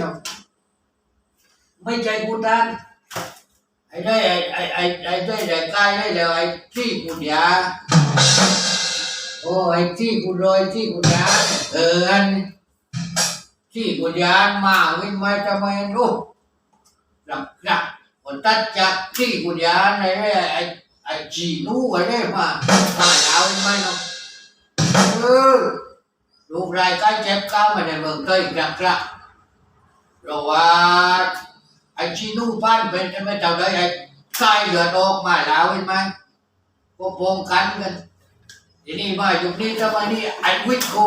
หรอกไม่ใจกูทันไอ้ได้ไอ้ไอ้ไอ้ไอ้ได้แต่กายได้แล้วไอ้ที่กูยาโอ้ไอ้ที่กูรอยที่กูยาเอออันที่กูยามาวิ่งมาทำไมรู้หลักหลักคนตัดจากที่กูยาไอ้ไอ้ไอ้ไอ้จีนู้ไอ้ได้มามาแล้ววิ่งมาเนาะเออลูกรายการเจ็บก้าวมาในเมืองไทยกลักกลัก เราะว่าไอ้ชีนูบ้านเป็นไม่เท่าไรไอ้ใต้เดือดออกมาแล้วเห็นไหมก็พงกันกันทีนี้มาอยู่นี่ทำไมนี่ไอ้วิทย์ครู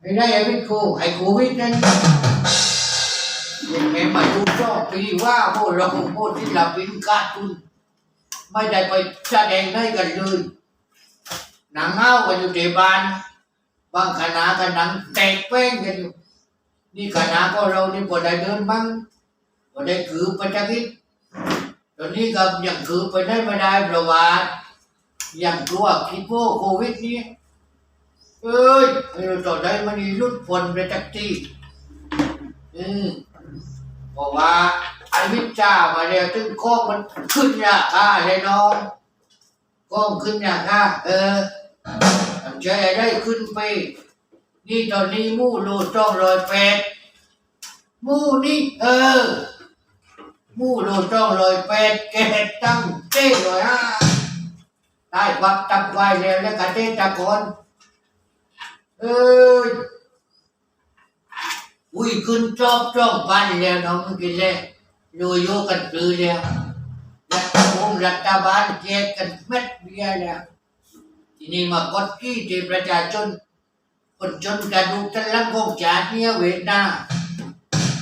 ไม่ได้ไอ้วิทย์ครูไอ้โควิดนั่นยังไม่มาดูชอบปีว่าพวกเราพวกที่เราเป็นการ์ตูนไม่ได้ไปแสดงให้กันเลยหนังเงากันอยู่ที่บ้านบางคณะกันหนังแตกแป้งกันอยู่ นี่คณะก็เรานี่พอได้เดินบ้างพอได้คือประจักษ์ตอนนี้ก็ยังคือไปได้ไม่ได้ประวัติยังกลัวคิดว่าโควิดนี่เอ้ยไม่รู้ต่อได้มันนี่รุดฝนประจักษ์ที่อืมบอกว่าไอ้วิจามาแล้วถึงข้อมันขึ้นราคาเลยน้องก้องขึ้นยางน่ะเออทำใจได้ขึ้นไป นี่ตอนนี้มู่โลจ้องรอยแปดมู่นี่เออ มู่โลจ้องรอยแปดเกตตั้งเต้รอยห้าได้ควักตับไว้แล้วแล้วก็เต้ตะกอนเอออุ้ยขึ้นจอบจ้องปันแล้วน้องมึงกินแล้วอยู่โยกันปลือแล้วรัฐบาลรัฐบาลแจกกันเม็ดเดียวแล้วทีนี้มากดที่ที่ประชาชน คนจนกระดูกทันหลังของชาเนี่ยเวทนา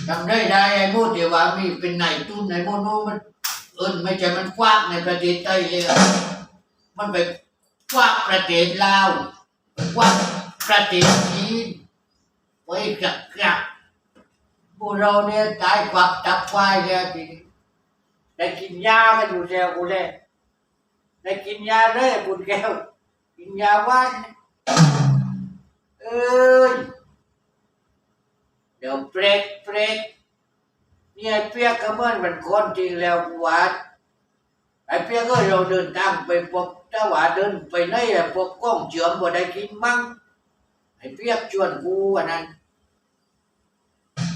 ทำได้ได้ไอ้โมเดียวว่ามีเป็นไหนตุ้นไหนโมโนมัน เอิญไม่ใช่มันกว้างในประเทศไทยเลยมันไปกว้างประเทศลาวไปกว้างประเทศจีนไปกับกับพวกเราเนี่ยตายควักจับควายแล้วทีนี้ได้กินยากันอยู่แล้วกูเลยได้กินยาเลยบุญแก้วกินยาว่าน ยเดี๋ยวเปรกเปรกเนี่ไอ้เปียกก็เหมื่อนมันคนจริงแล้วว่าไอ้เปียกก็เราเดินทางไปพบถ้าว่าเดินไปไหนอะพวกกล้องเชื่อมบ่ได้กินมั้งไอ้เปียกชวนกูวันนั้น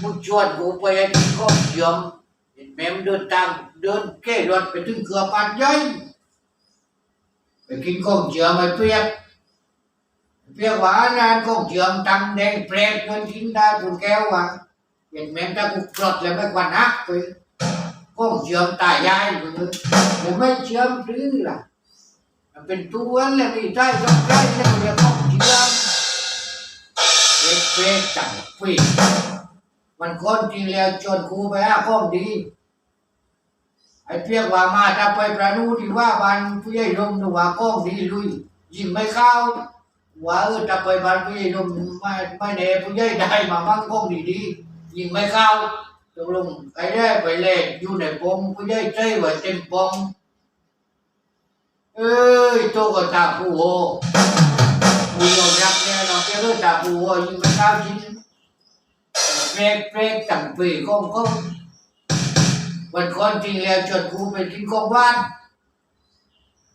มึงชวนกูไปไอ้กินกล้องเชื่อมเห็นแม่มเดินตามเดินเก้รถไปถึงเกือบปานใหญ่ไปกินข้าวเจียวไม่เปียก เปรียกหวานานข้าวเจียวตังแดงแปลกเงินกินได้คุณแก้วว่ะเห็นแม่มถ้ากูกรดแล้วไม่กว่านักไปข้าวเจียวตายยายเลยแต่ไม่เชื่อมหรือล่ะมันเป็นตัวแล้วมีได้ยกได้แล้วเรียกข้าวเจียวเปรกเปรกจังปีมันคนจริงแล้วชวนครูไปหาข้องดีไอ้เพียกว่ามาถ้าไปประนูที่ว่าบ้านผู้ใหญ่ลมนว่าก้องดีลุย ยิงไม่เข้า ว่าเออถ้าไปบ้านผู้ใหญ่ลมไม่ไม่แน่ผู้ใหญ่ได้มามั่งก้องดีดียิงไม่เข้าตกลงไอ้ได้ไปเล่นอยู่ในปมผู้ใหญ่ใจไว้เต็มปมเอ้ยโตก็ตาผู้โหผู้ยอมรับเนี่ยเนาะเจ้าตาผู้โหยิงไม่เข้าจริงเปรกเปรกตั้งปีก้องก้องวันก่อนจริงแล้วชวนครูไปกินของบ้าน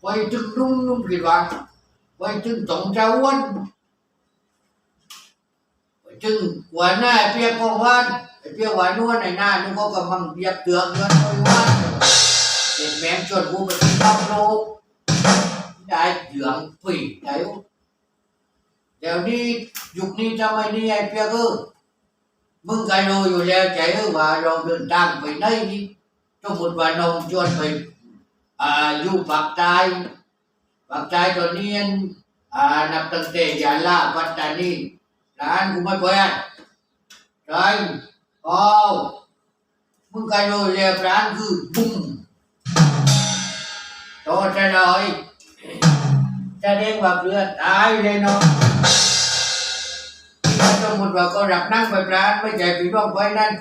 ไปถึงนุ่งนุ่งกี่วัน ไปถึงตงเจ้าอ้วนไปถึงหัวหน้าเปียกของบ้านไอเปียกหวานนวลในหน้านุ่งก็กำลังเบียบเตือนเงินไว้ว่าเด็กแม่งชวนครูไปกินข้าวโลกได้เหลืองผีเดี๋ยวเดี๋ยวนี้ยุคนี้ทำไมนี่ไอ้เปียกเออมึงก็รู้อยู่แล้วใจเออว่าเราเดินทางไปไหนนี่สมมติว่าน้องชวนไปอ่าอยู่ปากใต้ ปากใต้ตอนนี้อ่านับตั้งแต่ยาลาปัตตานีร้านกูไม่ไปอะใช่โอ้มึงก็รู้แล้วร้านคือบุ้มโตจะเลยจะเรียกว่าเพื่อนตายเลยเนาะถ้าสมมติว่าก็รับนั่งไปร้านไม่ใจพี่น้องไปนั่น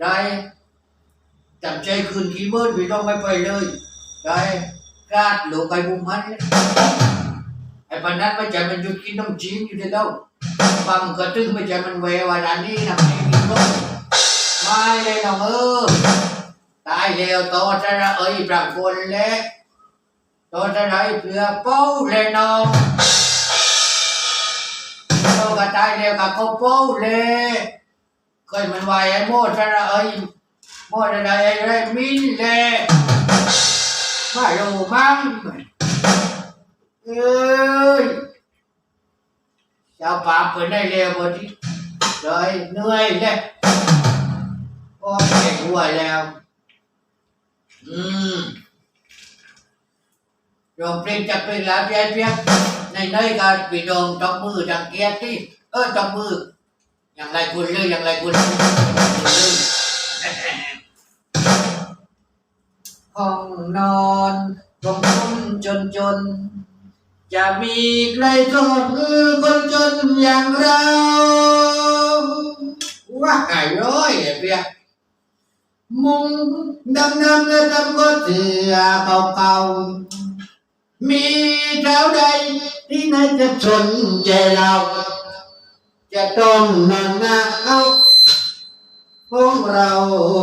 ได้จับใจคืนกี่เมื่อพี่ต้องไม่ไปเลยได้ กาดหลงไปบุมมันเนี่ยไอ้ปนนั้นไม่ใจมันหยุดกินน้ำจิ้มอยู่ที่เล่าบางกระตึ้งไม่ใจมันแววว่าร้านนี้นะไม่ มีก็ไปองเออตายโตจะระเอ้ยปรากฏแล้วโตจะไรเพื่อเป้าเลยน้องโตก็ตายแล้วก็เขาเป้าเลยนวายไอ้โมจะระเอ้ยจะระไอ้ไรมินเลยมาดูมั่งเอ้ยเจ้าป่าเปิดได้เร็วพอดีเลยเหนื่อยเลยก็เก่ด้วยแล้ว อืมโยมเพลงจะเป็นลาเพียเพียในในการปีดงจับมือดังเกียรติเออจับมืออย่างไรคุณเลยอย่างไรคุณเลย ห้องนอนของคนจนจน จะมีใครทอดมือคนจนอย่างเราว่าไงร้อยเพียมุงดำดำและดำก็เสือเก่าๆมีเท่าใดที่ไหนจะสนใจเรา จะต้องนั่งหน้าเอาพวกเรา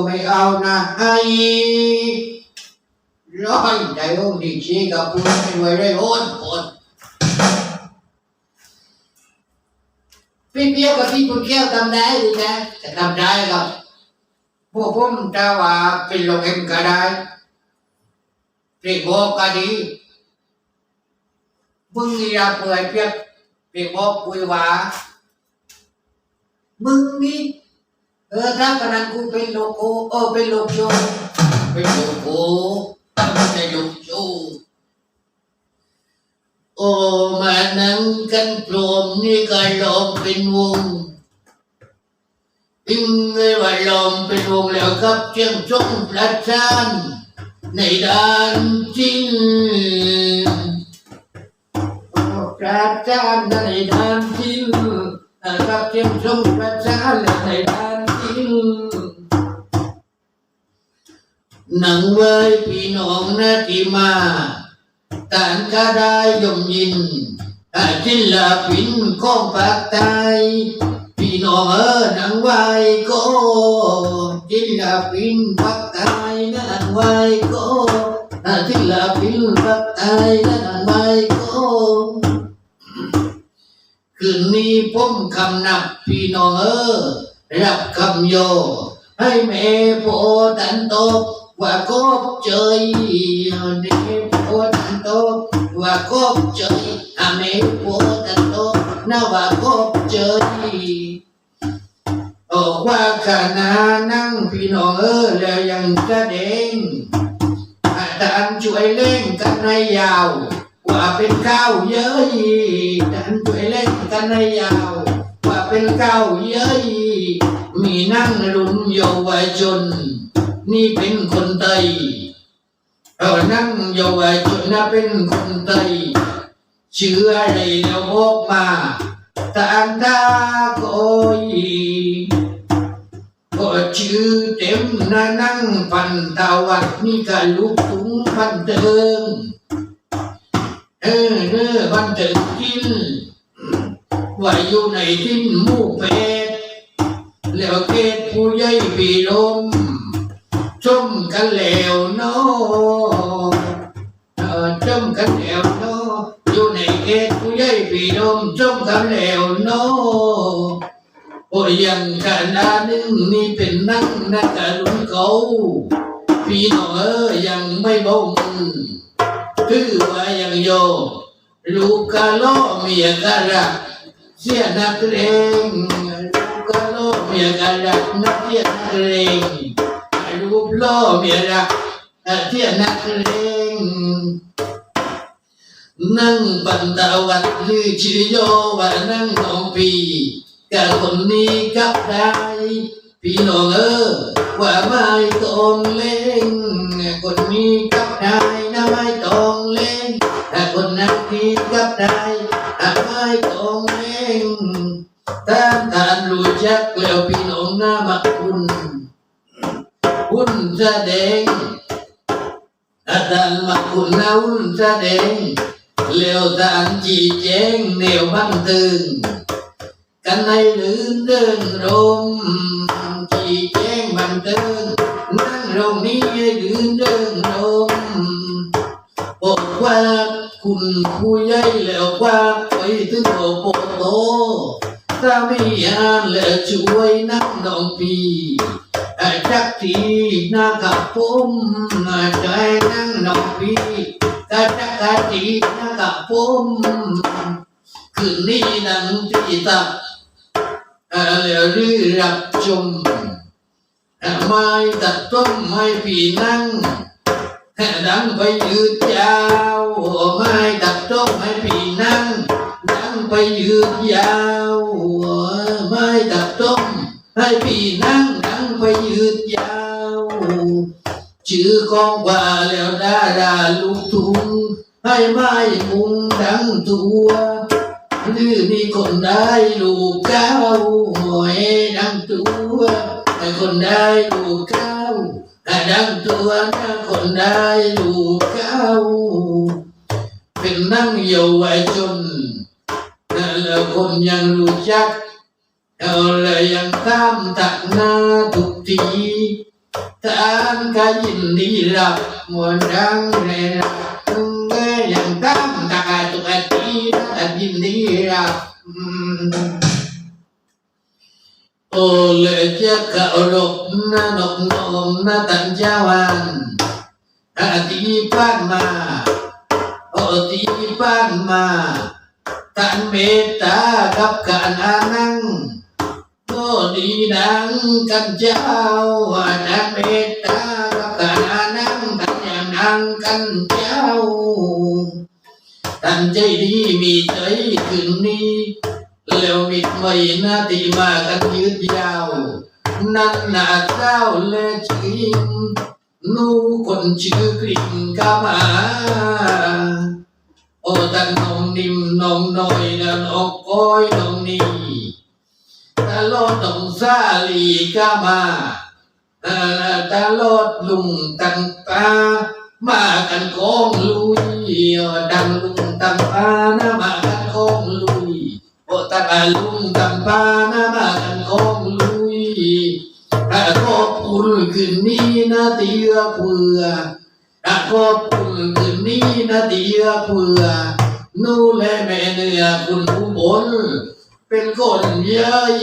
ไม่เอานะให้ ร้อยใจองดีชีกับผู้ไม่ไว้ได้โอนโอนพี่เปียกกับพี่คุณแก้ยวทำได้หรือนะจะทำได้ครับพวกผมจะว่าเป็นลงเอ็มก็ได้เปรียกบอกก็ดีมึงนี่อย่าเปื่อยเปียกเปรียกบอกคุยว่ามึงนี่เออถ้าขนาดกูเป็นโลโก้เออเป็นโลโจเป็นโลโก้ ไม่ใช่โอ้มานั่งกันโปรมนี่ก็ลอมเป็นวงอิงเลยว่าลอมเป็นวงแล้วครับเชียงชงประชานในด้านจริงประชานในด้านจริงครับเชียงชงประชานในด้าน หนังเว้ยพี่น้องนาทีมาต่างก็ได้ยมยินอาศิลปินของภาคใต้พี่น้องเออนังไว้ก็จิลปินปักไทยนังไว้ก็จิลปินปักไทยนังไว้ก็คืนนี้ผมคำนับพี่น้องเออรับคำโยให้แม่โพตันโต ว่าก็เจยเด็กโพตันโตว่าก็เจยอาแม่โพตันโตนาว่าก็เจยออกว่าขณะนั่งพี่น้องเออแล้วยังแสดงอาจารย์ช่วยเล่นกันในยาว ว่าเป็นข้าวเยอะยีอาจารย์ช่วยเล่นกันในยาว ว่าเป็นข้าวเยอะยีมีนั่งรุ่นเยาวชน นี่เป็นคนไทยเออนั่งเยาวชนน่ะเป็นคนไทยเชื่ออะไรแล้วบอกมาตามตาโกยก็ชื่อเต็มนะนั่งพันตาวัดนี่ก็ลูกถุงพันเติมเออเนื้อพันเติมกินว่าอยู่ในทิ้นมู่เป็ดแล้วเกตผู้ใหญ่ปีลม ชมกันแล้วเนาะเออชมกันแล้วเนาะอยู่ในเกตผู้ใหญ่ปีลมชมกันแล้วเนาะโอ้ยังกันดนึงนี่เป็นนั่งนักการุณเขาพี่น้องเอ้ยังไม่บ่งคือว่ายังโยลูกกะล้อเมียกะรักเสียนักเลงลูกกะล้อเมียกะรักนักเสียนักเลง ลูกล้อเมียรักเสียนักเลงนั่งบันดาวัดหรือชื่อโยว่านั่งน้องปีกับคนนี้กับได้พี่น้องเออว่าไม่ต้องเล่นคนนี้กับได้นะไม่ต้องเล่นแต่คนนั้นที่กับได้นะไม่ต้องเล่นท่านท่านรู้จักแล้วพี่น้องหน้ามาคุณคุณ แสดงอาจารย์มาคุณนาวุ่นแสดงเลี้ยวทางจีแจงแนวบันเทิงกันในลื่นเดินรมำจีแจ้งบันเทิงนั่งตรงนี้ยืนเดินลมบอกว่าคุณผู้ใหญ่แล้วว่าไปถึงโอโปโตถ้าไม่อ่านแล้วช่วยนั่งน้องพี่ จักทีนะครับผมใจนั่งนองพี่กะจักทีนะครับผมคืนนี้นั่งที่ตับเอ่อรือรับชมไม่ตัดต้นไม่พี่นั่งดังไปยืดยาวไม่ตัดต้นไม่พี่นั่งดังไปยืดยาวไม่ตัดต้น ให้พี่นั่งนั่งไปยืดยาว ชื่อกองว่าแล้วดาราลูกทุ่งให้ไม้มุงดังตัวหรือมีคนได้ลูกเก้าหวยดังตัวให้คนได้ลูกเก้าให้ดังตัวถ้าคนได้ลูกเก้าเป็นนั่งเยาวชนแล้วคนยังรู้จัก เอาเลยยังตามตักหน้าทุกทีทานก็ยินดีรับมวลดังในรักเอ้ยยังตามตักทุกทีทานยินดีรับโอเลยจะเคารพนะนกนมนะตันเจ้าวันอาทิผ่านมาอ้ที่ผ่านมาท่านเมตตากับการอานัง ดีดังกันเจ้าว่าดังเมตตากับการอานังกันอย่างดังกันเจ้าตั้งใจดีมีใจคืนนี้แล้วมิดไม่นาทีมากันยืดยาว นั่นนาเจ้าและชิมนู่คนชื่อกริ่งกามาโอ้ตั้งน้องนิ่มนองน้อยและน้อก้อยนองนี่ ตาโลดตองซาลีกามาเอ่อตลดลุงตังตามากันกองลุยดังลุงตังปานะมากันกองลุยโอตาลุงตังปานะมากันกองลุยอ่ขอบคุณคืนนี้นะเตียเพื่ออ่ขอบคุณคืนนี้นะเตียเพื่อนู่นแลแม่เนื้อคุณผู้บน เป็นคนเย้ย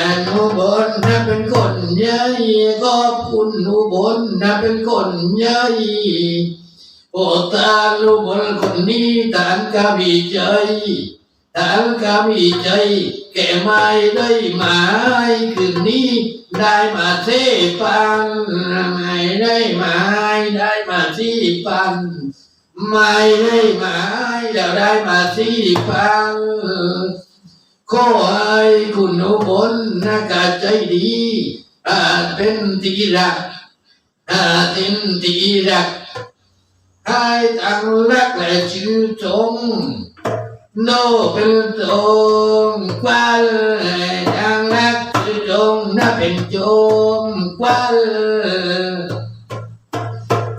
อนุบลนะเป็นคนเย้ยก็คุณอุบลนะเป็นคนเย้ยโอตาลูบลคนนี้ตานกามีใจตานกามีใจ แก่ไม่ได้หมายคืนนี้ ได้มาเทปันไม่ได้หมายได้มาที่ปันไม่ได้หมายแล้วได้มาที่ปัน ขอให้คุณอุบลนะกาใจดีอาเป็นที่รักอาเป็นที่รักให้ตั้งรักและชื่อชมโนเป็นจงกวาลตั้งรักชื่อชมนะเป็นจงกวาล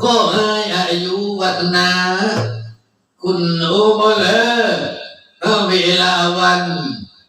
ขอให้อายุวัฒนา คุณอุบลเออเวลาวัน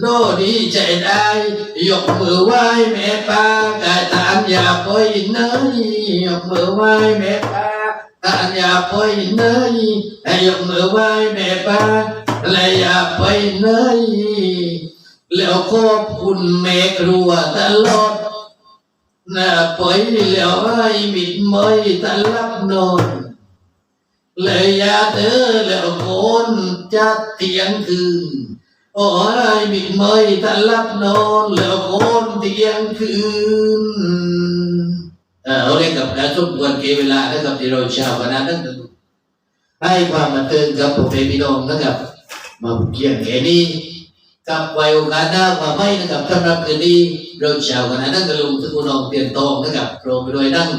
โลดีใจได้ยกมือไหว้แม่ป้ากายตามอย่าปล่อยเนยยกมือไหว้แม่ป้าตามอย่าปล่อยเนยให้ยกมือไหว้แม่ป้าและอย่าปล่อยเนยแล้วขอบคุณแม่ครัวตลอดนะปล่อยแล้วให้มิดเมยตลับนอนเลยอยาเธอแล้วคนจะเตียงคืน โอ้ยบิดเมยตะลับนอนแล้วคนเตียงคืนเออเอาเรียกกับการทบทวนเกเวลานะครับที่เราชาวคณะนั้นให้ความบันเทิงกับผมเองพี่น้องนะครับ มาเกี่ยงแค่นี้กับไว้โอกาสหน้ามาไม่นะครับสำหรับคืนนี้เราชาวคณะนั้นกระลุงสกุลองเตียนทองนะครับโปรไปโดยนั่ง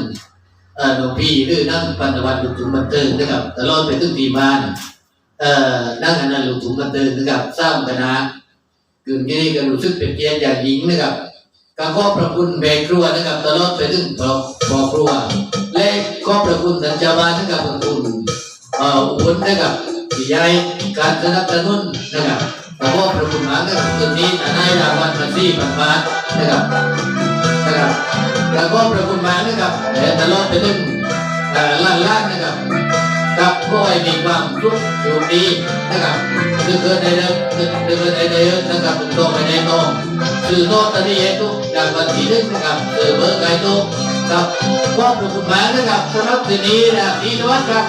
เอ่อหลวงพี่หรือนั่งปันตะวันดุจถึงบันเทิงนะครับตลอดไปถึงปีบ้าน เอ่อนั่งอนันต์ลูกถุงกันเตือนนะครับสร้างคณะกึ่งนี้ก็รู้สึกเป็นเกียรติอย่างยิ่งนะครับก็ขอบพระคุณแม่ครัวนะครับ ตลอดไปถึงพ่อพ่อครัว และขอบพระคุณท่านเจ้าบ้านนะครับขอบคุณเอ่ออุบลนะครับที่ย้ายการสนับสนุนนะครับขอขอบพระคุณมากนะครับคืนนี้ทนายรางวัลมาซี่พันบาทนะครับนะครับแล้วก็พระคุณมากนะครับแต่ตลอดไปถึงล้านล้านนะครับ ก็ให้มีความสุขอยู่ดีนะครับคือเกิดในเรื่องคือเกิดในเรื่องนะครับถึงโตไปในโตคือโตตอนนี้เองทุกจากวันที่หนึ่งนะครับคือเบอร์ไก่ทุกครับขอบคุณมากนะครับสำหรับคืนนี้นะพี่นวัดครับ